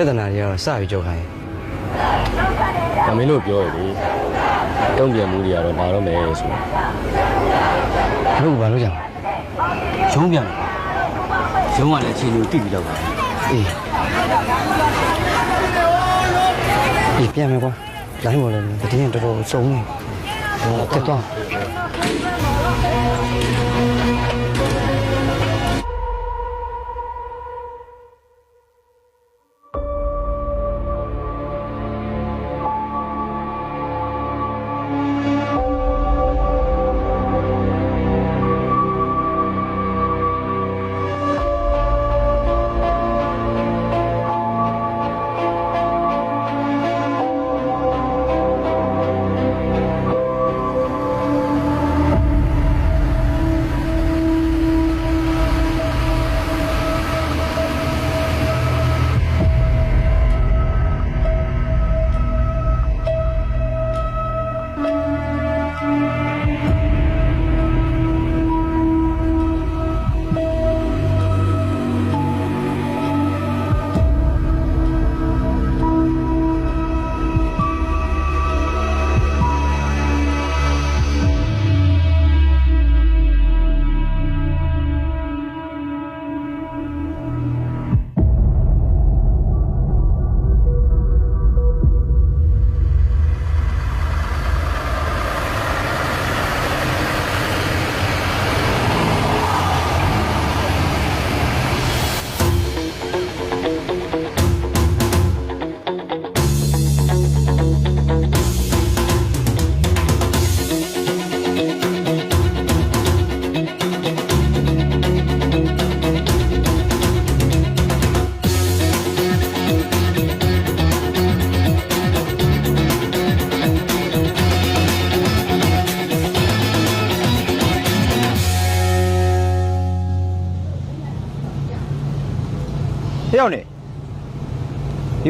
ပြဿနာတွေကတော့စပြီးကြောက်ခိုင်း။ဒါမင်းတို့ပြောရလေ။တုံ့ပြန်မှုတွေကတော့လာတော့မယ်ဆိုတော့လို့ဘာလို့ကြံရုံးပြန်တယ်ရုံးကလည်းအချိန်ကိုတိပြီးတော့ပါအေးအေးပြန်မယ်ကွာလိုင်းပေါ်လည်းတည်င်းတော်တော်စုံနေဟိုတက်တော့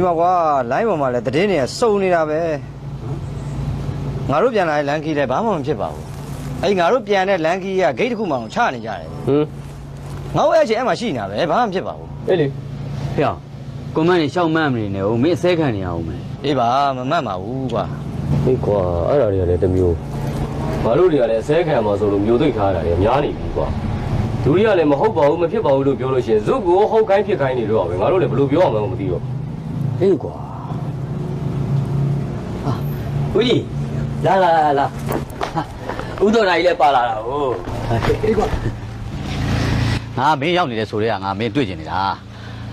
ဒီမှာကွာလိုင်းပေါ်မှာလည်းတည်င်းနေစုံနေတာပဲငါတို့ပြန်လာတဲ့လန်ကီလည်းဘာမှမဖြစ်ပါဘူးအဲ့ငါတို့ပြန်တဲ့လန်ကီကဂိတ်တစ်ခုမှအောင်ချနေကြတယ်ဟွန်းငါတို့အဲ့အချိန်အဲ့မှာရှိနေတာပဲဘာမှမဖြစ်ပါဘူးအေးလေဟဲ့ကွန်မန့်နေရှောက်မှန်းမနေနဲ့ဟိုမင်းအစဲခံနေရအောင်မယ်အေးပါမမှတ်ပါဘူးကွာဒီကွာအဲ့ဒါတွေကလည်းတစ်မျိုး။ဘာလို့တွေကလည်းအစဲခံမှာဆိုလို့မျိုးသိပ်ထားတာတွေများနေပြီကွာ။လူတွေကလည်းမဟုတ်ပါဘူးမဖြစ်ပါဘူးလို့ပြောလို့ရှိရင်ဇုတ်ကိုဟုတ်ခိုင်းဖြစ်ခိုင်းနေတော့ပဲငါတို့လည်းဘယ်လိုပြောအောင်လဲမသိတော့ ဟေးကွာဟာဦးကြီးလာလာလာလာဟာဦးတော်နိုင်လည်းပါလာတာဟုတ်ဟေးကွာငါမင်းရောက်နေတယ်ဆိုတော့ငါမင်းတွေ့ကျင်နေတာ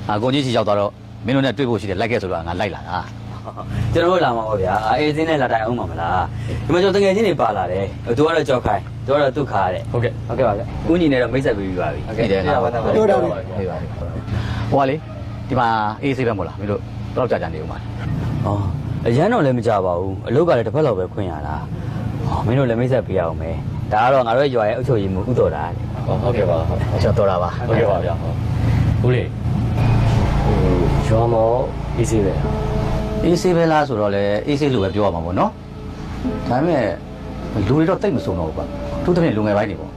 အာကိုကြီးချီရောက်သွားတော့မင်းတို့နဲ့တွေ့ဖို့ရှိတယ်လိုက်ခဲ့ဆိုတော့ငါလိုက်လာတာကျွန်တော်တို့လာမှာပါဗျာအေးစင်းနဲ့လာတိုင်အောင်ပါမလားဒီမှာကျွန်တော်တကယ်ချင်းတွေပါလာတယ်သူကတော့ကြောက်ခိုင်းသူကတော့ဒုက္ခတဲ့ဟုတ်ကဲ့ဟုတ်ကဲ့ပါဗျဦးညီနဲ့တော့မိတ်ဆက်ပေးပြီးပါပြီဟုတ်ကဲ့ဟုတ်ပါဘူးဟုတ်ပါဘူးဟေးပါဟိုကလေဒီမှာအေးဆေးပဲမို့လားမင်းတို့ တော့ကြာကြာနေဦးမှာဩအရန်တော့လည်းမကြပါဘူးအလုပ်ကလည်းတစ်ဖက်လောက်ပဲခွင့်ရတာဟောမင်းတို့လည်းမိတ်ဆက်ပေးရအောင်မယ်ဒါကတော့ငါတို့ရဲ့ရွာရဲ့အုပ်ချုပ်ရေးမှုဥတော်တာလေဟုတ်ကဲ့ပါဟုတ်ကျွန်တော်တော်တာပါကဲ့ပါဗျာဟုတ်ဘူးလေဟိုရွာမောအေးစေးပဲအေးဆေးပဲလားဆိုတော့လေအေးဆေးလိုပဲပြောရမှာပေါ့နော်ဒါပေမဲ့လူတွေတော့တိတ်မစုံတော့ဘူးကွာသူတစ်ပြည့်လူငယ်ပိုင်းတွေပေါ့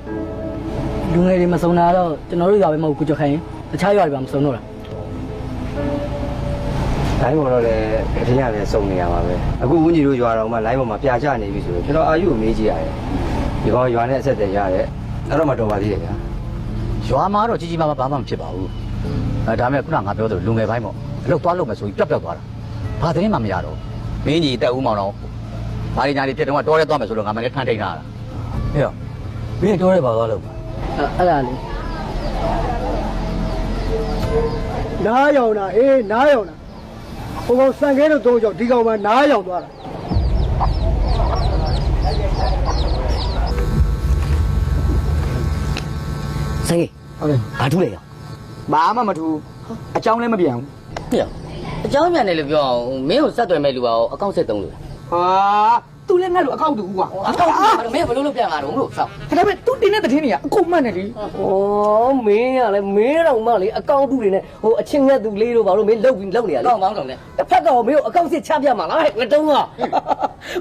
လူငယ်တွေမစုံတာတော့ကျွန်တော်တို့ရွာပဲမဟုတ်ဘူးကိုကျော်ခိုင်ရင်တခြားရွာတွေပါမစုံတော့တာ လိုင်းပေါ်တော့လည်းတည်င်းလည်းစုံနေရမှာပဲအခုဦးကြီးတို့ရွာတော်မှာလိုင်းပေါ်မှာပြာကျနေပြီဆိုတော့ကျွန်တော်အာယူကိုမေးကြည့်ရတယ်ဒီကောင်ရွာနဲ့အဆက်တည်းရတယ်အဲ့တော့မှတော်ပါသေးတယ်ဗျာရွာမှာတော့ကြီးကြီးမားမားဘာမှမဖြစ်ပါဘူးအဲဒါပေမဲ့ခုနကငါပြောသလိုလူငယ်ပိုင်းပေါ့အလုပ်သွားလုပ်မယ်ဆိုပြီးပြတ်ပြတ်သွားတာဘာသတင်းမှမရတော့မင်းကြီးတက်ဦးမောင်တော့ဘာတွေညာတွေဖြစ်တော့တော်ရဲသွားမယ်ဆိုတော့ငါမလည်းထမ်းထိန်ထားတာဟဲ့မင်းတော်ရဲပါသွားလို့ပါအဲ့အဲ့ဒါလေနားယောင်တာအေးနားယောင်တာ ဟိုကောင်စံခဲလို့သုံးကြောင်ဒီကောင်မှနားရောက်သွားတာစံခဲဟုတ်တယ်ဘာထူးလဲရောဘာမှမထူးအကြောင်းလည်းမပြန်ဘူးပြအကြောင်းပြန်တယ်လို့ပြောအောင်မင်းကိုဆက်သွယ်မဲ့လူပါအောင်အကောင့်ဆက်သုံးလို့ဟာ သူလည်းငါ့လိုအကောက်တူကွာအကောင့်ဘာလို့မင်းဘယ်လိုလုပ်ပြန်လာတော့လို့ဆောက်ဒါပေမဲ့သူတင်တဲ့တဲ့င်းတွေကအကုန်မှတ်နေလေဩမင်းကလည်းမင်းတော့မှလေအကောင့်တူတွေနဲ့ဟိုအချင်းငတ်သူလေးတို့ဘာလို့မင်းလုတ်ပြီးလုတ်နေရအလဲကောင့်ပေါင်းတော့လဲတစ်ဖက်ကတော့မင်းကိုအကောင့်စစ်ချပြမှာလားဟဲ့ငတုံးက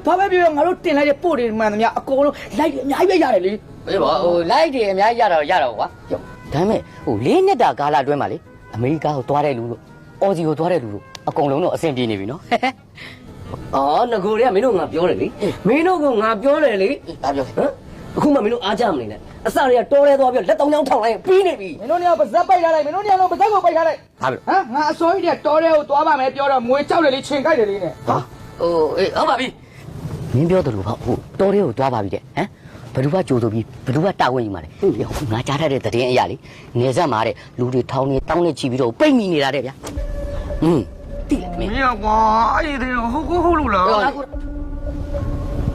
ဘာပဲပြောငါတို့တင်လိုက်တဲ့ပို့တွေမှန်သမျှအကုန်လုံးလိုက်အများကြီးပဲရတယ်လေဘေးပါဟိုလိုက်တယ်အများကြီးရတော့ရတော့ကွာဒါပေမဲ့ဟိုလေးနှစ်တာကာလအတွင်းမှာလေအမေရိကကိုသွားတဲ့လူတို့အော်စီကိုသွားတဲ့လူတို့အအကုန်လုံးတော့အဆင်ပြေနေပြီနော် အော်ငကိုတွေကမင်းတို့ငါပြောတယ်လေမင်းတို့ကငါပြောတယ်လေဒါပြောဟမ်အခုမှမင်းတို့အားကြမနေနဲ့အစတွေကတော်လဲသွားပြီးလက်တောင်ချောင်းထောင်လိုက်ရင်ပြီးနေပြီမင်းတို့ညပါဇက်ပိုက်ထားလိုက်မင်းတို့ညလုံးပါဇက်ကိုပိုက်ထားလိုက်ဟာပြီဟမ်ငါအစိုးရတဲ့တော်တဲ့ကိုသွားပါမယ်ပြောတော့မွေကြောက်တယ်လေချိန်ကြိုက်တယ်လေနဲ့ဟာဟိုအေးဟုတ်ပါပြီမင်းပြောတယ်လို့ပေါ့ဟိုတော်တဲ့ကိုတွားပါပြီတဲ့ဟမ်ဘယ်သူကကြိုးဆိုပြီးဘယ်သူကတာဝန်ယူမှာလဲဟိုငါကြားထားတဲ့သတင်းအရာလေနေဆက်မှာတဲ့လူတွေထောင်းနေတောင်းနေချီပြီးတော့ပိတ်မိနေတာတဲ့ဗျာဟွန်း တိလားမင်းမင်းကွာအဲ့ဒီဟုတ်ကိုဟုတ်လို့လား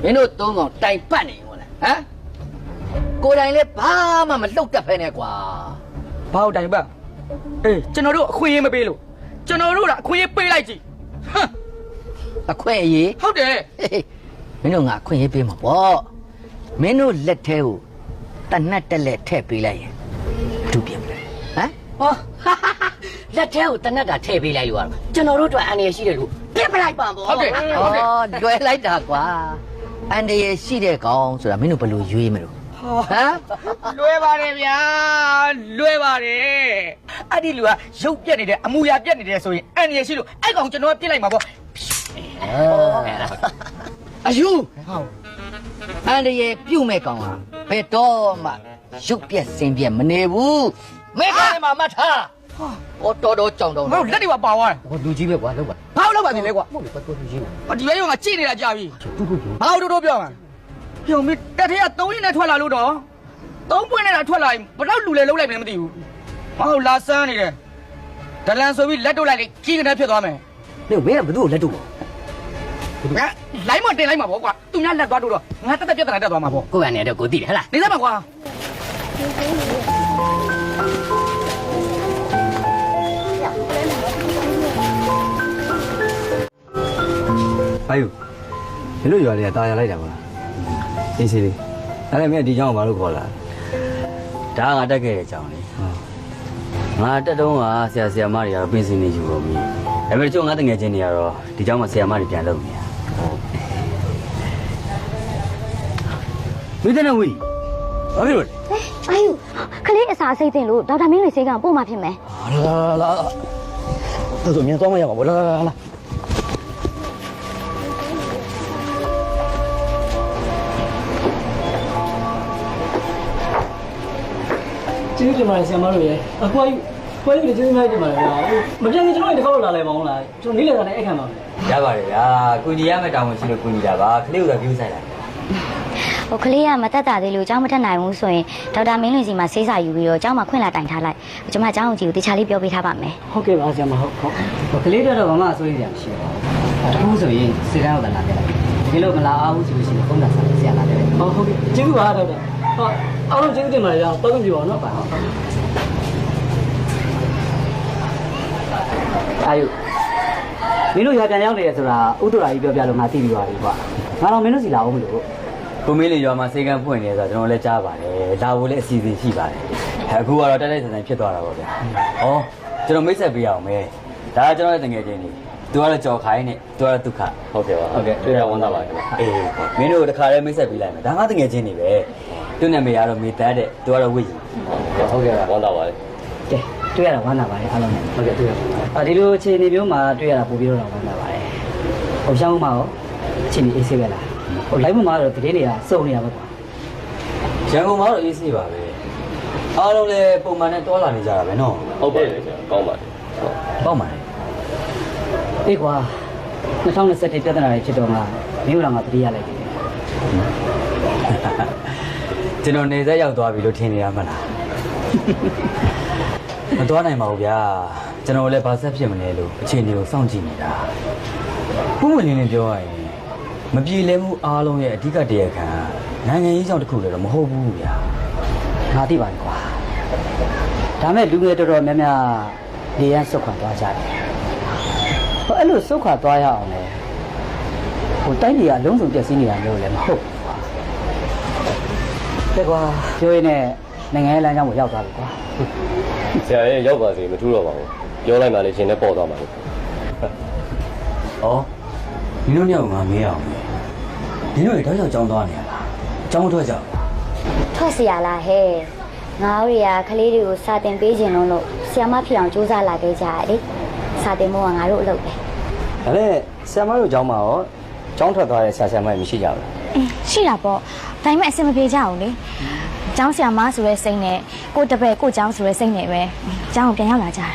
မင်းတို့သုံးကောင်တိုင်ပတ်နေရောလားဟမ်ကိုယ်တိုင်လည်းဘာမှမလှုပ်တတ်ဖဲနဲ့ကွာဘာလို့တိုင်ပတ်အေးကျွန်တော်တို့အခွင့်အရေးမပေးလို့ကျွန်တော်တို့ကအခွင့်အရေးပေးလိုက်ကြည့်ဟမ်အခွင့်အရေးဟုတ်တယ်ဟေးမင်းတို့ငါအခွင့်အရေးပေးမှာပေါ့မင်းတို့လက်ထဲကိုတနတ်တက်လက်ထည့်ပေးလိုက်ရင်ဒုပြမလဲဟမ်ဟော လက်ထဲကိုတနတ်တာထည့်ပေးလိုက်လို့ရမှာကျွန်တော်တို့အတွက်အန္တရာယ်ရှိတယ်လို့ပြစ်ပလိုက်ပါပေါ့ဟုတ်တယ်ဟုတ်တယ်ဩလွယ်လိုက်တာကွာအန္တရာယ်ရှိတဲ့ကောင်ဆိုတာမင်းတို့ဘယ်လိုရွေးမလို့ဟမ်လွယ်ပါတယ်ဗျာလွယ်ပါတယ်အဲ့ဒီလူကရုပ်ပြက်နေတယ်အမူအရာပြက်နေတယ်ဆိုရင်အန်ရရှိလို့အဲ့ကောင်ကျွန်တော်ကပြစ်လိုက်မှာပေါ့အယူအန္တရာယ်ပြုတ်မဲ့ကောင်ဟာဘယ်တော့မှရုပ်ပြက်စင်ပြက်မနေဘူးမဲခါနေမှာမှတ်ထား ဟောတော်တော်ကြောင်တော်မဟုတ်လက်တွေပါပါသွားတယ်ဟောလူကြီးပဲကွာလောက်ပါဘာလို့လောက်ပါနေလဲကွာဟုတ်ပြီပတ်တော်လူကြီး။ဒီဘက်ရောငါကြည့်နေတာကြာပြီ။ဘာလို့တို့တို့ပြောမှာ။ပြုံမီတက်ထဲက3ရင်းနဲ့ထွက်လာလို့တော့3ပွင့်နဲ့လာထွက်လာရင်ဘယ်တော့လူလဲလုံးလိုက်မလဲမသိဘူး။မဟုတ်လာစမ်းနေတယ်။ဒလန်ဆိုပြီးလက်တို့လိုက်လေကြီးကနေဖြစ်သွားမယ်နေမင်းကဘယ်သူ့ကိုလက်တို့။ငါလိုင်းမတင်လိုက်မှာပေါ့ကွာ။သူများလက်သွားတို့တော့ငါတက်တက်ပြဿနာတက်သွားမှာပေါ့ကိုယ်ကနေတော့ကိုသိတယ်ဟဟလား။နေစမ်းပါကွာ အာယူမင်းတို့ရွာလေးကตายရလိုက်တာမလားအေးစီလေးအဲ့ဒါမင်းဒီကြောင်ကိုဘာလို့ခေါ်လာ ဒါကငါတက်ခဲ့တဲ့အကြောင်းလေငါတက်တုံးကဆရာဆရာမတွေကတော့ပင်စင်နေယူတော့မီးဒါပေမဲ့ကျုံငါတငယ်ချင်းတွေကတော့ဒီเจ้าမှာဆရာမတွေပြန်လုပ်နေတာမိတဲ့နဝီဘာဖြစ်လို့လဲ အာယူခလေးအစာစိတ်တင်လို့ဒေါက်တာမင်းလေးဆေးကပို့မှဖြစ်မယ် လာလာလာတော်တော်မြန်သွားမရပါဘူးလာလာလာ ကျေးဇူးတင်ပါတယ်ဆရာမတို့ရဲ့အခုအခွဲလေးကျေးဇူးများတင်ပါတယ်ဗျာမပြန်ခင်ကျွန်တော်ဒီတစ်ခေါက်လာလဲမအောင်လားကျွန်တော်နေ့လည်တာနဲ့အဲ့ခံပါမယ်ရပါတယ်ဗျာကုညီရမယ့်တာဝန်ရှိလို့ကုညီတာပါခလေးကတော့ပြုဆိုင်တာဟိုကလေးကမတက်တာသေးလို့ကျောင်းမတက်နိုင်ဘူးဆိုရင်ဒေါက်တာမင်းလွင်စီမှာဆေးစာယူပြီးတော့ကျောင်းမှာခွင့်လာတိုင်ထားလိုက်ကျွန်မကျောင်းအောင်ကြီးကိုတခြားလေးပြောပေးထားပါမယ်ဟုတ်ကဲ့ပါဆရာမဟုတ်ဟုတ်ဟိုကလေးတော့တော့ဘာမှအစိုးရရမရှိပါဘူးအခုဆိုရင်စေတန်းတော့လာခဲ့လိုက်ဒီလိုမလာအောင်ဆိုလို့ရှိရင်ဖုန်းလာဆက်ဆရာလာခဲ့လိုက်ဟုတ်ဟုတ်ကဲ့ကျေးဇူးပါဒေါက်တာဟုတ် အားလုံးကျေးဇူးတင်ပါတယ်ဗျာတော့ကြည့်ပါအောင်နော်ပါဟုတ်အာယုမင်းတို့ရပြန်ရောက်နေရဆိုတာဥဒ္ဒရာကြီးပြောပြလို့ငါသိပြီးပါပြီကွာငါတော့မင်းတို့စီလာအောင်မလို့ကိုမေးလေးရွာမှာစေကန်းဖွင့်နေဆိုတော့ကျွန်တော်လည်းကြားပါတယ်ဒါကိုလည်းအစီအစဉ်ရှိပါတယ်အခုကတော့တက်တက်ဆန်ဆန်ဖြစ်သွားတာပေါ့ဗျာဟောကျွန်တော်မိတ်ဆက်ပေးအောင်မယ်ဒါကကျွန်တော်ရဲ့တငယ်ချင်းတွေသူကတော့ကြော်ခိုင်းနဲ့သူကတော့ဒုက္ခဟုတ်ကဲ့ပါဟုတ်ကဲ့တွေ့ရဝမ်းသာပါခင်ဗျာအေးမင်းတို့တခါတည်းမိတ်ဆက်ပေးလိုက်မယ်ဒါငါတငယ်ချင်းတွေပဲ သူ့နာမည်ကတော့မေတ္တာတဲ့သူကတော့ဝိကြီးဟုတ်ကဲ့ပါဝမ်းသာပါတယ်ကဲတွေ့ရတာဝမ်းသာပါတယ်အားလုံးနဲ့ဟုတ်ကဲ့တွေ့ရပါအာဒီလိုအခြေအနေမျိုးမှာတွေ့ရတာပို့ပြီးတော့ဝမ်းသာပါတယ်ဟိုရှောင်းမှာရောအခြေအနေအေးဆေးပဲလားဟို live မှာတော့တကယ်နေရစုံနေရပါကွာရန်ကုန်မှာတော့အေးဆေးပါပဲအားလုံးလည်းပုံမှန်နဲ့တွာလာနေကြတာပဲနော်ဟုတ်ပါတယ်ဆရာကောင်းပါတယ်ဟုတ်ပေါ့ပါတယ်အေးကွာ2021ပြဿနာတွေဖြစ်တော့မှမင်းတို့ကငါတတိယလိုက်တယ် ကျွန်တော်နေဆက်ရောက်သွားပြီလို့ထင်နေရမလားမသွားနိုင်ပါဘူးဗျာကျွန်တော်လည်းဘာဆက်ဖြစ်မလဲလို့အခြေအနေကိုစောင့်ကြည့်နေတာခုမှလင်းလင်းပြောရရင်မပြေလည်မှုအားလုံးရဲ့အဓိကတရားခံနိုင်ငံရေးကြောင့်တစ်ခုလည်းတော့မဟုတ်ဘူးဗျာငါသိပါတယ်ကွာဒါမဲ့လူငယ်တော်တော်များများနေရန်ဆုတ်ခွာသွားကြတယ်ဟိုအဲ့လိုဆုတ်ခွာသွားရအောင်လေဟိုတိုင်းပြည်ကအလုံးစုံပြည့်စည်နေတာမျိုးလည်းမဟုတ်ဘူးကွာ တဲ့ကွာပြောရင်းနဲ့နိုင်ငံရေးလမ်းကြောင်းကိုရောက်သွားပြီကွာ ဆရာရဲ့ရောက်ပါစေမထူးတော့ပါဘူးပြောလိုက်မှလည်းရှင်လည်းပေါ်သွားမှာလို့ ဩဒီလိုမျိုးငါမေးအောင်မယ်ဒီလိုတောက်ချောက်ကြောင်းသွားနေရလားကြောင်းထွက်ကြ ထွက်เสียလားဟဲ့ငါတို့တွေကခလေးတွေကိုစာတင်ပေးခြင်းလုံးလို့ဆီယမဖြစ်အောင်စူးစမ်းလာခဲ့ကြရတယ်ဆ စာတင်ဖို့ကငါတို့အလုပ်ပဲ ဒါနဲ့ဆရာမတို့ကျောင်းမှာရောကျောင်းထွက်သွားတဲ့ဆရာဆရာမတွေမရှိကြဘူးလား အင်းရှိတာပေါ့ဒါပေမဲ့အဆင်မပြေကြဘူးလေကျောင်းဆရာမဆိုတဲ့စိတ်နဲ့ကိုတပည့်ကိုကျောင်းဆိုတဲ့စိတ်နဲ့ပဲကျောင်းကိုပြန်ရောက်လာကြတာ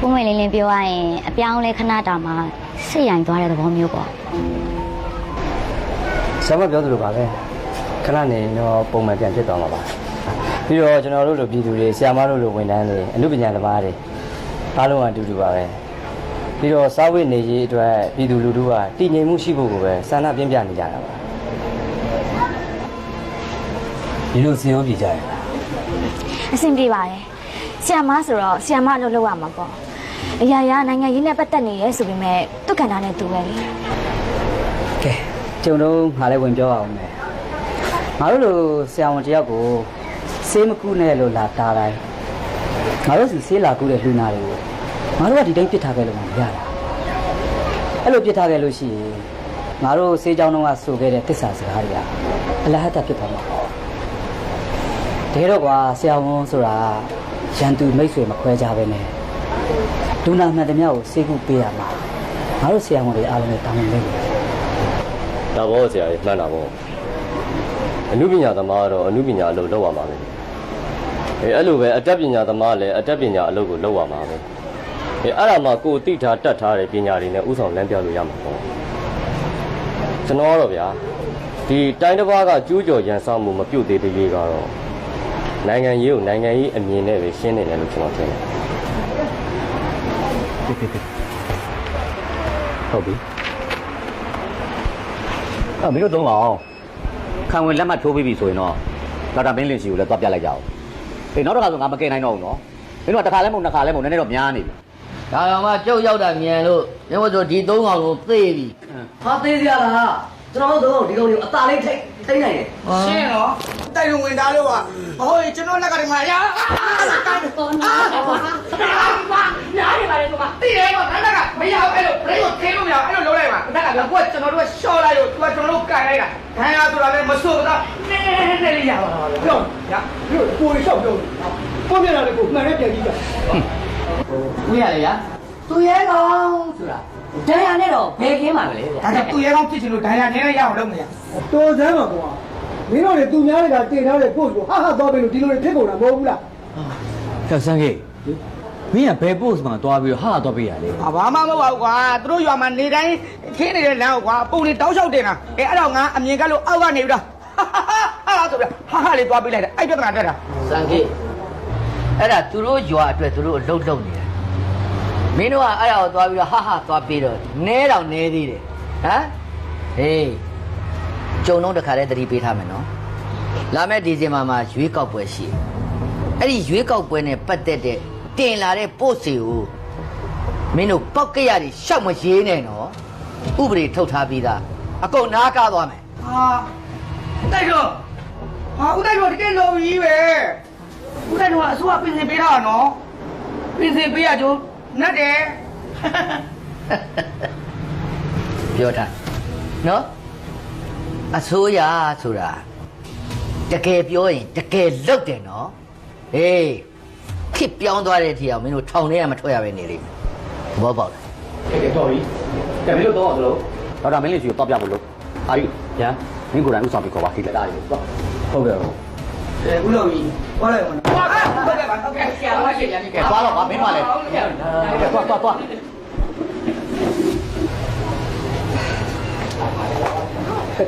ဘုံမလင်းလင်းပြောရရင်အပြောင်းလဲခဏတာမှစိတ်ရိုင်သွားတဲ့သဘောမျိုးပေါ့ဆရာမပြောသလိုပါပဲခဏနေတော့ပုံမှန်ပြန်ဖြစ်သွားမှာပါပြီးတော့ကျွန်တော်တို့လိုပြည်သူတွေဆရာမတို့လိုဝန်ထမ်းတွေအမှုပညာသမားတွေအားလုံးကအတူတူပါပဲ ပြီးတော့စာဝတ်နေရေးအတွက်ပြည်သူလူထုကတည်ငြိမ်မှုရှိဖို့ကိုပဲဆန္ဒပြင်းပြနေကြတာပါဒီလိုစင်ရောပြကြရလားအဆင်ပြေပါတယ်ဆီယမဆိုတော့ဆီယမအလုပ်လုပ်ရမှာပေါ့အရာရာနိုင်ငံရေးနဲ့ပတ်သက်နေရဲဆိုပေမဲ့သူ့ကဏ္ဍနဲ့သူပဲလေကဲကျုံတော့ငါလည်းဝင်ပြောအောင်မယ်ငါတို့လိုဆရာဝန်တယောက်ကိုဆေးမကူနဲ့လို့လာတားတိုင်းငါတို့စီဆေးလာကူတဲ့လူနာတွေကို ငါတို့ကဒီတိုင်းပြစ်ထားခဲ့လို့မရတာအဲ့လိုပြစ်ထားခဲ့လို့ရှိရင်ငါတို့ဆေးကြောင်းတော့ကဆိုခဲ့တဲ့တစ္ဆာစကားတွေကအလဟတ်တဖြစ်သွားမှာပေါ့တကယ်တော့ကွာဆရာဝန်ဆိုတာရန်သူမိတ်ဆွေမခွဲကြပဲနဲ့ဒူနာမှန်သမျှကိုဆေးကူပေးရမှာငါတို့ဆရာဝန်တွေအားလုံးနဲ့တာဝန်လေးတယ်ဒါဘောဆရာကြီးမှန်တာဘောအနုပညာသမားကတော့အနုပညာအလုပ်လုပ်ရမှာပဲအဲအဲ့လိုပဲအတတ်ပညာသမားလည်းအတတ်ပညာအလုပ်ကိုလုပ်ရမှာပဲ အဲအဲ့ဒါမှကိုယ်သိထားတတ်ထားတဲ့ပညာတွေနဲ့ဥဆောင်လမ်းပြလို့ရမှာပေါ့ကျွန်တော်ကတော့ဗျာဒီတိုင်းတစ်ပါးကကျူးကျော်ရန်ဆောင်မှုမပြုတ်သေးသေးလေးကတော့နိုင်ငံရေးကိုနိုင်ငံရေးအမြင်နဲ့ပဲရှင်းနေတယ်လို့ကျွန်တော်ထင်တယ်ဟုတ်ပြီအဲ့မင်းတို့သုံးအောင်ခံဝင်လက်မှတ်ထိုးပြီးပြီဆိုရင်တော့ဒေါက်တာမင်းလင်းစီကိုလည်းသွားပြလိုက်ကြအောင်အေးနောက်တစ်ခါဆိုငါမကယ်နိုင်တော့ဘူးနော်မင်းတို့ကတစ်ခါလဲမဟုတ်နှစ်ခါလဲမဟုတ်နည်းနည်းတော့များနေပြီ ဒါတော့မှကျုပ်ရောက်တာမြန်လို့မြတ်ဝတ်ဆိုဒီသုံးကောင်ကိုသေပြီဟာသေးစရာလားကျွန်တော်တို့ဒီကောင်တွေကိုအသာလေးထိထိနိုင်တယ်ရှင်းတော့တိုက်လုံးဝင်သားလို့ကမဟုတ်ရင်ကျွန်တော်လက်ကတည်းကရညားနေပါလေကွာတိတယ်ကွာခဏကမရဘူးအဲ့လိုဘရိတ်ကိုထိလို့မရဘူးအဲ့လိုလုံးလိုက်ပါခဏကလည်းကိုကကျွန်တော်တို့ကရှော့လိုက်လို့သူကကျွန်တော်တို့ကန်လိုက်တာခံရဆိုတာလည်းမဆိုးတော့နည်းနည်းနည်းလေးရပါတော့ပြောရပြောကိုရီလျှောက်ပြောပုံမျက်နှာလေးကိုမှန်နဲ့ပြန်ကြည့်တာ ဦးရလေရသူရဲကောင်ဆိုတာဒဏ်ရာနဲ့တော့ဘယ်ခင်းမှာမလဲဗျာဒါကြောင့်သူရဲကောင်းဖြစ်ချင်လို့ဒဏ်ရာနည်းနည်းရအောင်လုပ်နေရတော်စမ်းပါကွာမင်းတို့တွေသူများတွေကတင်ထားတဲ့ post ကိုဟာဟာသွားပြီလို့ဒီလိုတွေဖြစ်ကုန်တာမဟုတ်ဘူးလားကဆန်းကြီးမင်းကဘယ် post မှာသွားပြီးတော့ဟာသွားပေးရလေ။ဘာမှမဟုတ်ပါဘူးကွာ။သူတို့ရွာမှာနေတိုင်းခင်းနေတဲ့လမ်းကိုကွာပုံတွေတောက်လျှောက်တင်တာ။အဲအဲ့တော့ငါအမြင်ကလို့အောက်ကနေပြီးတော့ဟာဟာဆိုပြီးဟာဟာလေးသွားပေးလိုက်တယ်။အဲ့ပြဿနာတက်တာစံကြီး အဲ့ဒါသူတို့ရွာအတွက်သူတို့အလုပ်လုပ်နေတယ်မင်းတို့ကအဲ့ဒါကိုသွားပြီးတော့ဟာဟာသွားပြီးတော့နဲတော့နဲသေးတယ်ဟမ်ဟေးကျုံတော့တခါတည်းသတိပေးထားမယ်နော်လာမယ့်ဒီဇင်ဘာမှာရွေးကောက်ပွဲရှိတယ်အဲ့ဒီရွေးကောက်ပွဲနဲ့ပတ်သက်တဲ့တင်လာတဲ့ပို့စီကိုမင်းတို့ပောက်ကရတွေရှောက်မရေးနဲ့နော်ဥပဒေထုတ်ထားပြီးသားအကုန်နားကားသွားမယ်။ဟာ။တိုက်တော့ဟာဦးတိုက်တော့တကယ်လုံးကြီးပဲ။ ဦးတိုက်တော့အစိုးရပြင်ဆင်ပေးထားတာနော်။ပြင်ဆင်ပေးရကြိုးနတ်တယ်ပြောတာနော်အစိုးရဆိုတာတကယ်ပြောရင်တကယ်လုပ်တယ်နော်ဟေးခစ်ပြောင်းသွားတဲ့အထီအောင်မင်းတို့ထောင်ထဲကမထွက်ရပဲနေလိမ့်မယ်သဘောပေါက်လားကဲတော်ပြီကဲမင်းတို့သုံးအောင်စလုံးဒေါက်တာမင်းလင်းစီကိုသွားပြဖို့လို့အာရီညာမင်းကိုယ်တိုင်ဥဆောင်ပြီးခေါ်ပါခိလက်တာရီသွားဟုတ်ကဲ့ဟုတ်။ အဲဦးလုံးကြီးဟောလိုက်အောင်။ဟုတ်ကဲ့ပါဟုတ်ကဲ့ဆရာမရှိရပြီကဲသွားတော့ဗာမင်းမလဲကဲသွားသွားသွားခင်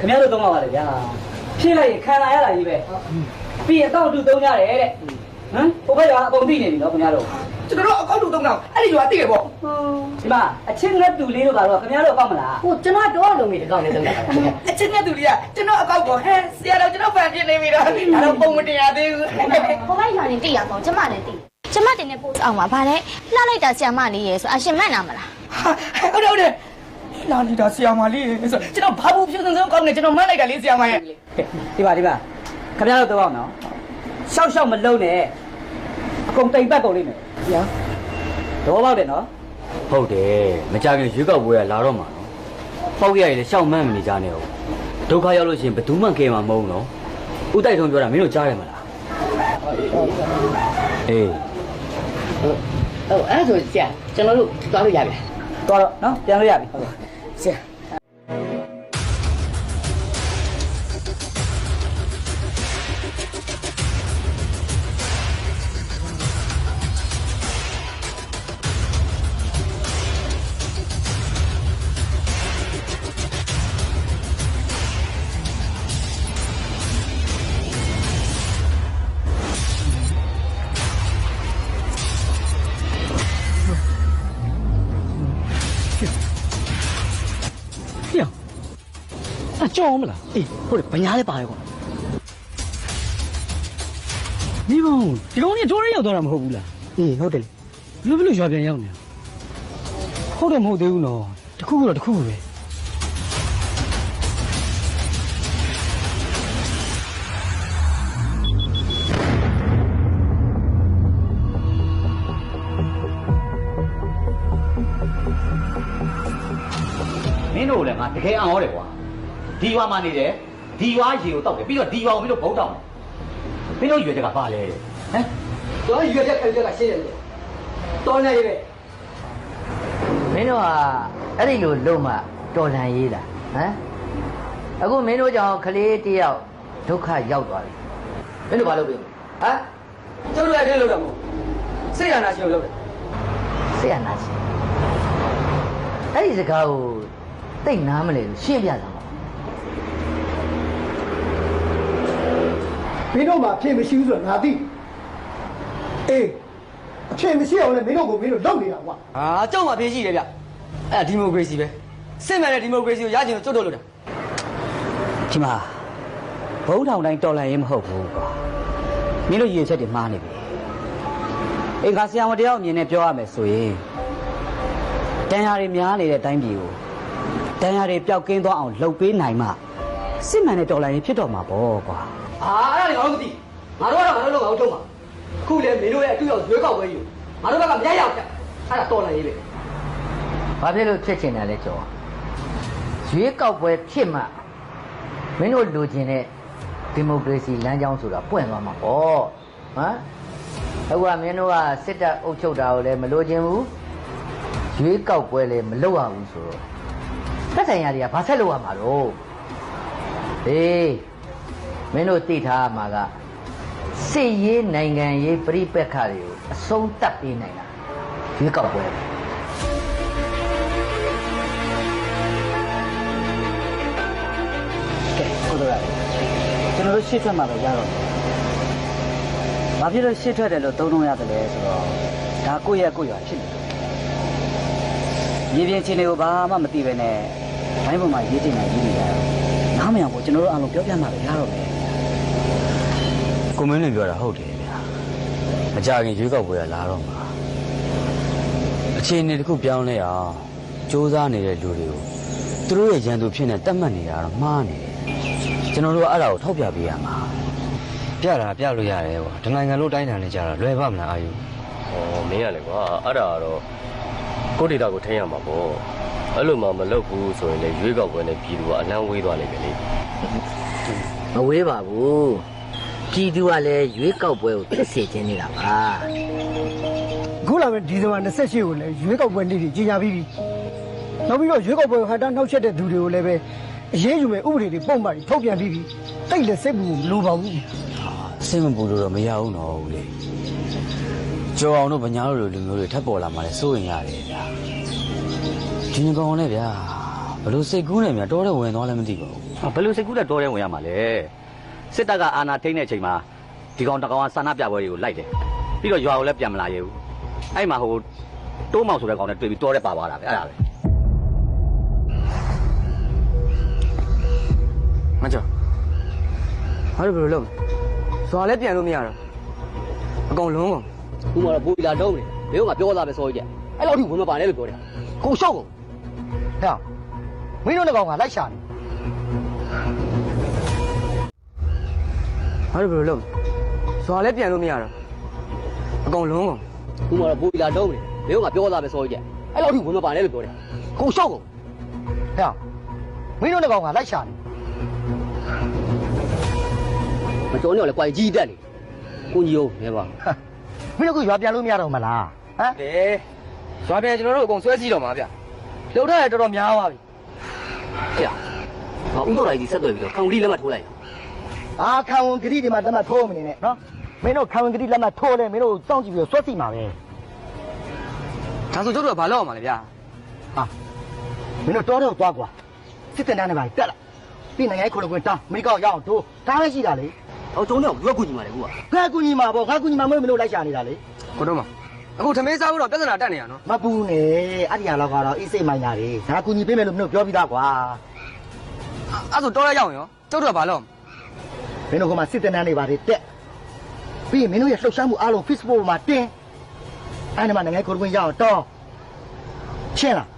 ဗျားတို့သုံးပါပါလေဗျာဖြည့်လိုက်ရင်ခံလာရတာကြီးပဲပြီးရင်တောက်တူသုံးကြတယ်တဲ့ ဟမ်ဟိုဘက်ကအကုန်သိနေပြီနော်ခင်ဗျားတို့။ကျွန်တော်တို့အကောက်တူတုံးတော့အဲ့ဒီရွာတိတယ်ပေါ့ဒီမှာအချင်းငတ်တူလေးတို့ကတော့ခင်ဗျားတို့အကောက်မလားဟိုကျွန်တော်တော့လုံးမိတကောင်းနေတယ်။အချင်းနဲ့သူတွေကကျွန်တော်အကောက်ကိုဟဲဆရာတော်ကျွန်တော်ဖန်ပြနေပြီတော့ဒါတော့ပုံမတင်ရသေးဘူးဟိုဘက်ရွာနေတိရအောင်ကျမလည်းတိကျမတင်တဲ့ post အောင်ပါဗါလဲလှလိုက်တာဆီယမလေးရေဆိုအရှင်မှတ်နာမလား။ဟုတ်တယ်ဟုတ်တယ်။လာလီတာဆရာမလေးဆိုကျွန်တော်ဘာဘူးဖြစ်စံစံကောင်းနေကျွန်တော်မှတ်လိုက်တာလေးဆရာမရဲ့ဒီပါဒီပါခင်ဗျားတို့သုံးအောင်နော်ရှောက်ရှောက်မလုံးနဲ့ အကုန်တိမ်ပတ်ကုန်လိမ့်မယ်ဗျာတော့ပေါက်တယ်နော်ဟုတ်တယ်မကြခင်ရွေးကောက်ပွဲကလာတော့မှာနော်ပေါက်ရရည်လည်းရှောက်မှန်းမနေကြနဲ့ဟုတ်ဒုက္ခရောက်လို့ရှိရင်ဘယ်သူမှကဲမှာမဟုတ်နော်ဥတိုက်ထုံးပြောတာမင်းတို့ကြားရမလားအေးဟုတ်အဲ့ဒါဆိုဆရာကျွန်တော်တို့သွားလို့ရပြီတော်တော့နော်ပြန်လို့ရပြီဟုတ်ကဲ့ဆရာ ဟုတ်တယ်ဗညာလည်းပါရကွာဒီဘောင်ဒီကောင်ကြီးတိုးရရောက်သွားတာမဟုတ်ဘူးလားအေးဟုတ်တယ်လေဘယ်လိုဘယ်လိုရွာပြန်ရောက်နေလဲဟုတ်တယ်မဟုတ်သေးဘူးနော်တခုခုတော့တခုခုပဲမင်းတို့လည်းငါတကယ်အံ့ဩတယ်ကွာဒီရွာမှာနေတယ် ဒီရွာရေကိုတောက်တယ်ပြီးတော့ဒီရွာကိုမင်းတို့ဘုံတောက်တယ်မင်းတို့ရွေချက်ကပါလဲဟမ်တော်ရွေချက်ခက်ချက်ကရှင်းတယ်တော်နေရဲ့မင်းတို့ကအဲ့ဒီလိုလုံမှတော်လန်ရေးတာဟမ်အခုမင်းတို့ကြောင့်ကလေးတယောက်ဒုက္ခရောက်သွားပြီမင်းတို့ဘာလုပ်ပြီဟမ်ကျုပ်တို့လည်းအဲ့လိုလုပ်တာမဟုတ်စိတ်ရနာရှင်လို့လုပ်တယ်ဆရာနာရှင်အဲ့ဒီစကားကိုသိနားမလဲလို့ရှင်းပြတာပါ မင်းတို့မှာအဖြစ်မရှိဘူးဆိုတာငါသိအေးအဖြစ်မရှိအောင်လည်းမင်းတို့ကိုမင်းတို့လောက်နေတာကွာဟာကြောက်မှပြေးရှိတယ်ဗျအဲ့ဒါဒီမိုကရေစီပဲစစ်မှန်တဲ့ဒီမိုကရေစီကိုရချင်လို့ကျုပ်တို့လုပ်တာဒီမှာဘုံထောင်တိုင်းတော်လန်ရေးမဟုတ်ဘူးကွာမင်းတို့ရည်ရွယ်ချက်တွေမှားနေပြီအင်္ဂါဆရာဝန်တယောက်အမြင်နဲ့ပြောရမယ်ဆိုရင်တန်ရာတွေများနေတဲ့အတိုင်းပြည်ကိုတန်ရာတွေပျောက်ကင်းသွားအောင်လှုပ်ပေးနိုင်မှစစ်မှန်တဲ့တော်လန်ရေးဖြစ်တော့မှာပေါ့ကွာ ဟာအဲ့ဒါလည်းငါတို့မသိငါတို့ကတော့ငါတို့လုပ်အောင်ထုံးမှာခုလေမင်းတို့ရဲ့အတူရောက်ရွေးကောက်ပွဲကြီးကိုငါတို့ဘက်ကမရရအောင်ဖြတ်အဲ့ဒါတော်လည်းရေးပဲဘာဖြစ်လို့ဖြစ်ချင်တယ်လဲကျော်ရွေးကောက်ပွဲဖြစ်မှမင်းတို့လိုချင်တဲ့ဒီမိုကရေစီလမ်းကြောင်းဆိုတာပွင့်သွားမှာပေါ့ဟမ်အခုကမင်းတို့ကစစ်တပ်အုပ်ချုပ်တာကိုလည်းမလိုချင်ဘူးရွေးကောက်ပွဲလည်းမလုပ်ရဘူးဆိုတော့သက်ဆိုင်ရာတွေကဘာဆက်လုပ်ရမှာတော့ဟေး မင်းတို့သိထားမှာကစစ်ရေးနိုင်ငံရေးပြိပက္ခတွေကိုအဆုံးသတ်ပေးနိုင်တာရွေးကောက်ပွဲပဲကဲဟုတ်တော့ကျွန်တော်တို့ရှေ့ထွက်မှာပဲရတော့မယ်။ဘာဖြစ်လို့ရှေ့ထွက်တယ်လို့သုံးလုံးရတယ်လဲဆိုတော့ဒါကိုယ့်ရဲ့ကိုယ့်ရွာဖြစ်နေတယ်။ရေပြင်ချင်းတွေကိုဘာမှမသိပဲနဲ့ဘိုင်းပေါ်မှာရေးတင်နေရေးနေကြတာ။နားမရဘူးကျွန်တော်တို့အားလုံးပြောပြမှာပဲရတော့မယ် ကိုမင်းလည်းပြောတာဟုတ်တယ်ဗျာမကြခင်ရွေးကောက်ပွဲကလာတော့မှာအခြေအနေတစ်ခုပြောင်းလဲအောင်စူးစမ်းနေတဲ့လူတွေကိုသူတို့ရဲ့ရန်သူဖြစ်နေတတ်မှတ်နေတာတော့မှားနေတယ်ကျွန်တော်တို့ကအဲ့ဒါကိုထောက်ပြပေးရမှာပြတာပြလို့ရတယ်ပေါ့ဒီနိုင်ငံလုံးတိုင်းတာနဲ့ကြတော့လွယ်ပါမလားအာယူဟောမင်းရလေကွာအဲ့ဒါကတော့ကိုယ့်ဒေတာကိုထိန်းရမှာပေါ့အဲ့လိုမှမလုပ်ဘူးဆိုရင်လေရွေးကောက်ပွဲနဲ့ပြည်သူကအလန်းဝေးသွားလိမ့်မယ်လေ မဝေးပါဘူးပြည်သူကလည်းရွေးကောက်ပွဲကိုသိစေခြင်းနေတာပါအခုလာမယ့်ဒီဇင်ဘာ28ကိုလည်းရွေးကောက်ပွဲနေ့ကြီးကြီးညာပြီးပြီနောက်ပြီးတော့ရွေးကောက်ပွဲဟန်တာနှောက်ချက်တဲ့သူတွေကိုလည်းပဲအရေးယူမဲ့ဥပဒေတွေပုံမှန်တွေထုတ်ပြန်ပြီးပြီတိတ်လည်းစိတ်ဘူးမလိုပါဘူးအဆင်မပူလို့တော့မရဘူးနော်ဦးလေးကြော်အောင်တို့ဗညာတို့လိုလူမျိုးတွေထပ်ပေါ်လာမှလည်းစိုးရင်ရတယ်ဗျာဒီငကောင်နဲ့ဗျာဘလို့စိတ်ကူးနေမြတော်တဲ့ဝင်သွားလည်းမသိပါဘူးဟာ ဘယ်လိုစိတ်ကူးတဲ့တော်တဲ့ဝင်ရမှာလဲစစ်တပ်ကအာဏာထိန်းတဲ့အချိန်မှာဒီကောင်တကောင်ကစာနာပြပွဲတွေကိုလိုက်တယ်ပြီးတော့ရွာကိုလည်းပြန်မလာရဘူးအဲ့မှာဟိုတိုးမောင်ဆိုတဲ့ကောင်နဲ့တွေ့ပြီးတော်တဲ့ပါသွားတာပဲအဲ့ဒါပဲမကြောက်ဟာဘယ်လိုလုပ်ဇွာလည်းပြန်လို့မရတော့အကုန်လုံးကုန်ခုမှတော့ဘူလာတုံးနေဘယ်တော့မှပြောသားပဲစောကြီးကြအဲ့လောက်ထိဝင်မပါနဲ့လို့ပြောတယ်ကိုရှောက်ကုန်ဟဲ့မင်းတို့လည်းကောင်ကလိုက်ရှာနေ ဟာဘယ်လိုလုပ်ဇွာလည်းပြန်လို့မရတော့အကုန်လုံးကုန်ခုမှတော့ဘူလာတုံးနေဘယ်တော့မှပြောသားပဲစောကြီးကြအဲ့လောက်ထိဝင်မပါနဲ့လို့ပြောတယ်ကိုရှောက်ကုန်ဟဲ့မင်းတို့လည်းကောင်ကလိုက်ရှာနေမကြောနဲ့လည်းကွာကြီးတက်လေကိုကြီးဟုတ်နေပါမင်းတို့ကရွာပြန်လို့မရတော့မလားဟမ်တယ်ရွာပြန်ကျွန်တော်တို့အကုန်ဆွဲကြည့်တော့မှာဗျလှုပ်ထားရတော်တော်များသွားပြီဟဲ့ ဟောဥတော်လိုက်ကြီးဆက်သွယ်ပြီးတော့ကောင်လေးလက်မထိုးလိုက်အာခံဝန်ဂတိဒီမှာလက်မှတ်ထိုးမနေနဲ့နော်မင်းတို့ခံဝန်ဂတိလက်မှတ်ထိုးလဲမင်းတို့စောင့်ကြည့်ပြီးတော့ဆွတ်စီမှာပဲဒါဆိုတို့ကဘာလုပ်အောင်မလဲဗျာဟာမင်းတို့တော်တော့သွားကွာစစ်တင်တန်းနဲ့ပါတက်လာပြီးနိုင်ငံရေးခုနကွင်းတောင်းအမေရိကန်ရောက်အောင်တို့ဒါပဲရှိတာလေဟောကျုံတော့ဘယ်ကူညီမှာလဲကွာငါကူညီမှာပေါ့ငါကူညီမှာမဟုတ်မလို့လိုက်ရှာနေတာလေကိုတော့မအခုထမင်းစားဖို့တော့ပြဿနာတက်နေရနော်မပူနဲ့အဲ့ဒီဟာတော့ကတော့အေးစိတ်မိုင်းတာလေဒါကူညီပေးမယ်လို့မင်းတို့ပြောပြီးသားကွာ အဲ့ဆိုတော့ရရောက်ရင်ရောကျုပ်တို့ကဘာလုပ်အောင်မင်းတို့ကမှစစ်တင်တန်းတွေပါတက်ပြီးရင်မင်းတို့ရဲ့လှုပ်ရှားမှုအားလုံး Facebook ပေါ်မှာတင်အဲ့ဒီမှာနိုင်ငံရေးခုနကွင်းရောက်အောင်တော့ရှင်းလား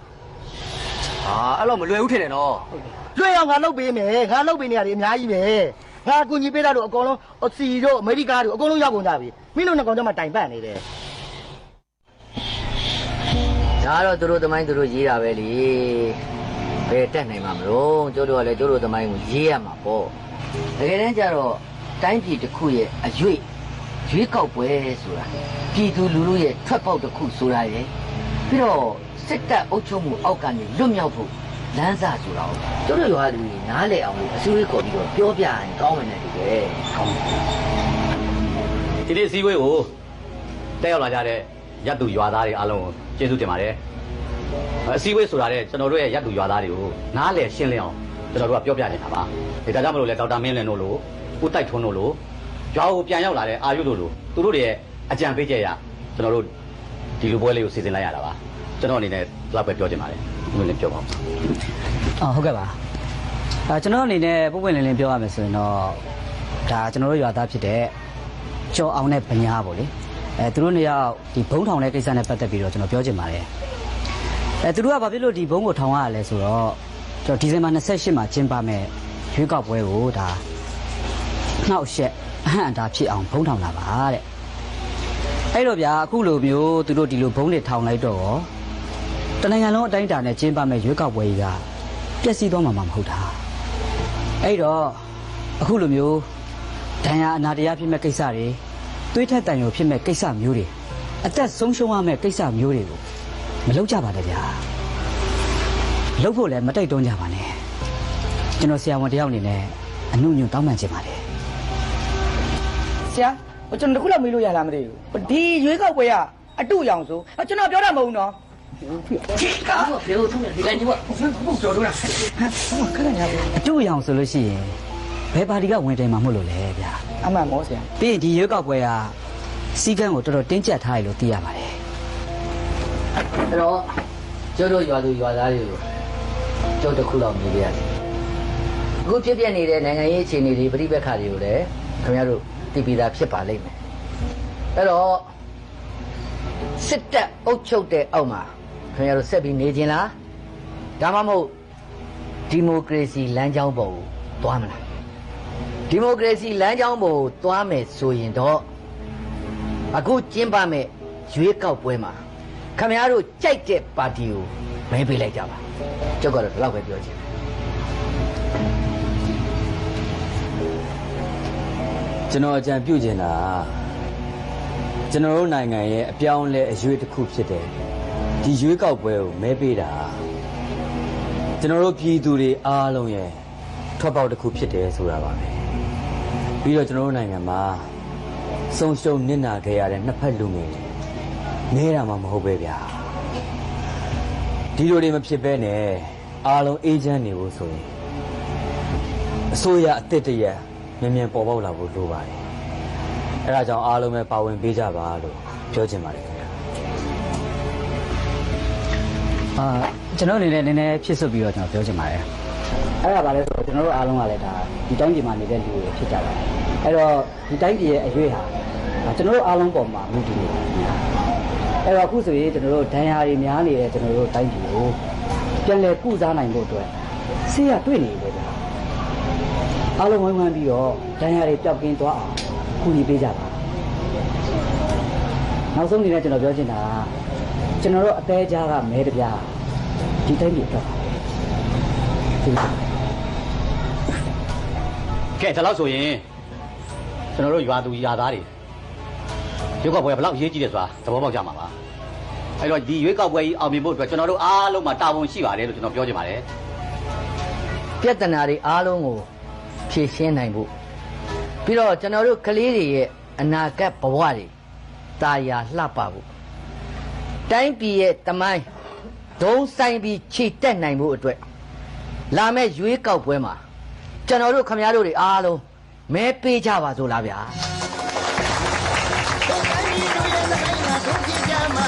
ဟာအဲ့တော့မလွယ်ဘူးထင်တယ်နော်လွှဲအောင်ငါလုပ်ပေးမယ်ငါလုပ်ပေးနေရတယ်အများကြီးပဲငါကူညီပေးတာလို့အကုန်လုံးအစီတို့အမေရိကတို့အကုန်လုံးရောက်ကုန်ကြပြီမင်းတို့နှစ်ကောင်ကြမှာတိုင်ပတ်နေတယ်ဒါတော့သူတို့သမိုင်းသူတို့ရေးတာပဲလေ ဘယ်တက်နိုင်မှာမလို့ကျိုးတို့ကလည်းကျိုးတို့သမိုင်းကိုရေးရမှာပေါ့တကယ်တမ်းကျတော့တိုင်းပြည်တစ်ခုရဲ့အရွေ့ရွေးကောက်ပွဲဆိုတာပြည်သူလူထုရဲ့ထွက်ပေါက်တစ်ခုဆိုတာရယ်ပြီးတော့စစ်တပ်အုပ်ချုပ်မှုအောက်ကနေလွတ်မြောက်ဖို့လမ်းစာဆိုတာကိုကျိုးတို့ရွာလူကြီးနားလည်အောင်လို့အစိုးရခေါ်ပြီးတော့ပြောပြရင်ကောင်းမယ်နဲ့တူတယ်ကောင်းတယ်ဒီနေ့စီးဝေးကိုတက်ရောက်လာကြတဲ့ရပ်သူရွာသားတွေအားလုံးကိုကျေးဇူးတင်ပါတယ် အစည်းအဝေးဆိုတာတဲ့ကျွန်တော်တို့ရဲ့ရပ်သူရွာသားတွေကိုနားလည်ရှင်းလင်းအောင်ကျွန်တော်တို့ကပြောပြနေတာပါဒါကြောင့်မလို့လဲဒေါက်တာမင်းလင်းတို့လိုဦးတိုက်ထွန်းတို့လိုရွာကိုပြန်ရောက်လာတဲ့အာယုတို့လိုသူတို့တွေရဲ့အကြံပေးချက်ရကျွန်တော်တို့ဒီလူပွဲလေးကိုစီစဉ်လိုက်ရတာပါကျွန်တော်အနေနဲ့လောက်ပဲပြောချင်ပါတယ်ဒီလိုလည်းပြောပါဦးအော်ဟုတ်ကဲ့ပါအဲကျွန်တော်အနေနဲ့ပုံပွင့်လင်းလင်းပြောရမယ်ဆိုရင်တော့ဒါကျွန်တော်တို့ရွာသားဖြစ်တဲ့ကျော်အောင်နဲ့ဗညာပေါ့လေအဲသူတို့နှစ်ယောက်ဒီဘုံထောင်တဲ့ကိစ္စနဲ့ပတ်သက်ပြီးတော့ကျွန်တော်ပြောချင်ပါတယ် အဲသူတို့ကဘာဖြစ်လို့ဒီဘုံကိုထောင်ရလဲဆိုတော့ကျွန်တော်ဒီဇင်ဘာ28မှာကျင်းပမဲ့ရွေးကောက်ပွဲကိုဒါနှောက်ရက်အဟန့်အတားဖြစ်အောင်ဘုံထောင်လာပါတဲ့အဲ့တော့ဗျာအခုလိုမျိုးသူတို့ဒီလိုဘုံတွေထောင်လိုက်တော့ရောတနိုင်ငံလုံးအတိုင်းအတာနဲ့ကျင်းပမဲ့ရွေးကောက်ပွဲကြီးကပျက်စီးသွားမှာမဟုတ်တာအဲ့တော့အခုလိုမျိုးဒဏ်ရာအနာတရားဖြစ်မဲ့ကိစ္စတွေသွေးထက်တန်ရုံဖြစ်မဲ့ကိစ္စမျိုးတွေအသက်ဆုံးရှုံးရမဲ့ကိစ္စမျိုးတွေကို မလုပ်ကြပါနဲ့ဗျာလုပ်ဖို့လည်းမတိုက်တွန်းကြပါနဲ့ကျွန်တော်ဆရာဝန်တယောက်အနေနဲ့အမှုညွန့်တောင်းပန်ချင်ပါတယ်ဆရာဟိုကျွန်တော်တခုလောက်မေးလို့ရလားမသိဘူးဟိုဒီရွေးကောက်ပွဲကအတုအယောင်ဆိုဟိုကျွန်တော်ပြောတာမဟုတ်ဘူးနော်ကားကိုဘယ်လိုထုံးလဲဒီတိုင်းကြီးကဟုတ်ပြောတော့လားဟမ်ခဏညာပြီအတူအယောင်ဆိုလို့ရှိရင်ဘယ်ပါတီကဝင်တယ်မှာမဟုတ်လို့လဲဗျာအမှန်မောဆရာပြီးရင်ဒီရွေးကောက်ပွဲကစီကံကိုတော်တော်တင်းကျပ်ထားရလို့သိရပါတယ် အဲ့တော့ကျိုးတို့ရွာသူရွာသားတွေကိုကျုပ်တစ်ခုလောက်မြည်ပြရတယ်အခုဖြစ်ပြနေတဲ့နိုင်ငံရေးအခြေအနေတွေပြိပက္ခတွေကိုလည်းခင်ဗျားတို့သိပြီးသားဖြစ်ပါလိမ့်မယ်အဲ့တော့စစ်တပ်အုပ်ချုပ်တဲ့အောက်မှာခင်ဗျားတို့ဆက်ပြီးနေခြင်းလားဒါမှမဟုတ်ဒီမိုကရေစီလမ်းကြောင်းပေါ်ကိုသွားမလားဒီမိုကရေစီလမ်းကြောင်းပေါ်ကိုသွားမယ်ဆိုရင်တော့အခုကျင်းပမဲ့ရွေးကောက်ပွဲမှာ ခမရတို့ကြိုက်တဲ့ပါတီကိုမဲပေးလိုက်ကြပါကျုပ်ကတော့ဒီလောက်ပဲပြောချင်တယ်ကျွန်တော်အကြံပြုချင်တာကျွန်တော်တို့နိုင်ငံရဲ့အပြောင်းအလဲအရွေးတစ်ခုဖြစ်တယ်ဒီရွေးကောက်ပွဲကိုမဲပေးတာကျွန်တော်တို့ပြည်သူတွေအားလုံးရဲ့ထွက်ပေါက်တစ်ခုဖြစ်တယ်ဆိုတာပါပဲပြီးတော့ကျွန်တော်တို့နိုင်ငံမှာဆုံးရှုံးနစ်နာခဲ့ရတဲ့နှစ်ဖက်လူငယ်တွေ နဲတာမှမဟုတ်ပဲဗျာဒီလိုတွေမဖြစ်ဘဲနဲ့အားလုံးအေဂျင့်နေဖို့ဆိုရင်အစိုးရအစ်စ်တရက်မြန်မြန်ပေါ်ပေါက်လာဖို့လိုပါတယ်။အဲဒါကြောင့်အားလုံးပဲပါဝင်ပေးကြပါလို့ပြောချင်ပါတယ်ခင်ဗျာအာကျွန်တော်အနေနဲ့နည်းနည်းဖြစ်စွတ်ပြီးတော့ကျွန်တော်ပြောချင်ပါတယ်အဲ့ဒါပါလဲဆိုတော့ကျွန်တော်တို့အားလုံးကလည်းဒါဒီတိုင်းပြည်မှာနေတဲ့လူတွေဖြစ်ကြတယ်အဲ့တော့ဒီတိုင်းပြည်ရဲ့အရွေးဟာဒါကျွန်တော်တို့အားလုံးပေါ်မှာမူတည်နေပါတယ်ခင်ဗျာ အဲ့တော့အခုဆိုရင်ကျွန်တော်တို့ဒဏ်ရာတွေများနေတဲ့ကျွန်တော်တို့တိုင်းပြည်ကိုပြန်လည်ကုစားနိုင်ဖို့အတွက်ဆေးရတွေ့နေတယ်ဗျာအားလုံးဝိုင်းဝန်းပြီးတော့ဒဏ်ရာတွေပျောက်ကင်းသွားအောင်ကူညီပေးကြပါနောက်ဆုံးအနေနဲ့ကျွန်တော်ပြောချင်တာကကျွန်တော်တို့အသေးကြားကမဲတပြားဒီတိုင်းပြည်အတွက်ပါပဲဒီလိုကဲဒါလို့ဆိုရင်ကျွန်တော်တို့ရွာသူရွာသားတွေ ရုပ်ကပွဲကဘယ်လောက်အရေးကြီးတယ်ဆိုတာသဘောပေါက်ကြမှာပါအဲ့တော့ဒီရွေးကောက်ပွဲကြီးအောင်မြင်ဖို့အတွက်ကျွန်တော်တို့အားလုံးမှာတာဝန်ရှိပါတယ်လို့ကျွန်တော်ပြောချင်ပါတယ်ပြဿနာတွေအားလုံးကိုဖြေရှင်းနိုင်ဖို့ပြီးတော့ကျွန်တော်တို့ကလေးတွေရဲ့အနာဂတ်ဘဝတွေတာယာလှပဖို့တိုင်းပြည်ရဲ့တမိုင်းဒုံဆိုင်ပြီးခြေတက်နိုင်ဖို့အတွက်လာမယ့်ရွေးကောက်ပွဲမှာကျွန်တော်တို့ခမရတို့တွေအားလုံးမဲပေးကြပါစို့လားဗျာ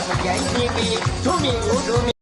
じゃあ次にトミーを組み。